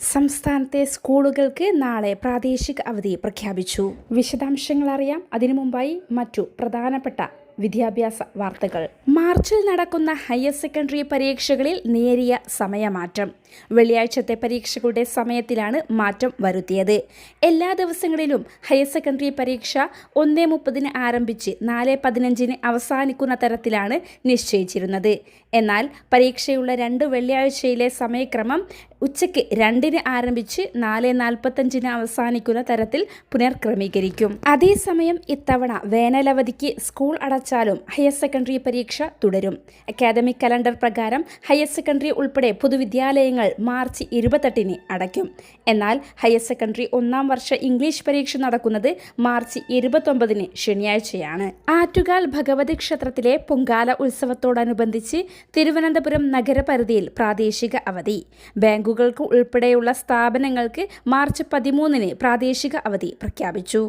സംസ്ഥാനത്തെ സ്കൂളുകൾക്ക് നാളെ പ്രാദേശിക അവധി പ്രഖ്യാപിച്ചു. വിശദാംശങ്ങൾ അറിയാം അതിനു മുമ്പായി മറ്റു പ്രധാനപ്പെട്ട വിദ്യാഭ്യാസ വാർത്തകൾ. മാർച്ചിൽ നടക്കുന്ന ഹയർ സെക്കൻഡറി പരീക്ഷകളിൽ നേരിയ സമയമാറ്റം. വെള്ളിയാഴ്ചത്തെ പരീക്ഷകളുടെ സമയത്തിലാണ് മാറ്റം വരുത്തിയത്. എല്ലാ ദിവസങ്ങളിലും ഹയർ സെക്കൻഡറി പരീക്ഷ ഒന്നേ മുപ്പതിന് ആരംഭിച്ച് നാല് പതിനഞ്ചിന് അവസാനിക്കുന്ന തരത്തിലാണ് നിശ്ചയിച്ചിരുന്നത്. എന്നാൽ പരീക്ഷയുള്ള രണ്ട് വെള്ളിയാഴ്ചയിലെ സമയക്രമം ഉച്ചയ്ക്ക് രണ്ടിന് ആരംഭിച്ച് നാല് നാൽപ്പത്തഞ്ചിന് അവസാനിക്കുന്ന തരത്തിൽ പുനർക്രമീകരിക്കും. അതേസമയം ഇത്തവണ വേനലവധിക്ക് സ്കൂൾ അടച്ചാലും ഹയർ സെക്കൻഡറി പരീക്ഷ തുടരും. അക്കാദമിക് കലണ്ടർ പ്രകാരം ഹയർ സെക്കൻഡറി ഉൾപ്പെടെ പൊതുവിദ്യാലയങ്ങൾ മാർച്ച് ഇരുപത്തെട്ടിന് അടയ്ക്കും. എന്നാൽ ഹയർ സെക്കൻഡറി ഒന്നാം വർഷ ഇംഗ്ലീഷ് പരീക്ഷ നടക്കുന്നത് മാർച്ച് ഇരുപത്തൊമ്പതിന് ശനിയാഴ്ചയാണ്. ആറ്റുകാൽ ഭഗവതി ക്ഷേത്രത്തിലെ പൊങ്കാല ഉത്സവത്തോടനുബന്ധിച്ച് തിരുവനന്തപുരം നഗരപരിധിയിൽ പ്രാദേശിക അവധി. ബാങ്കുകൾക്ക് ഉൾപ്പെടെയുള്ള സ്ഥാപനങ്ങൾക്ക് മാർച്ച് പതിമൂന്നിന് പ്രാദേശിക അവധി പ്രഖ്യാപിച്ചു.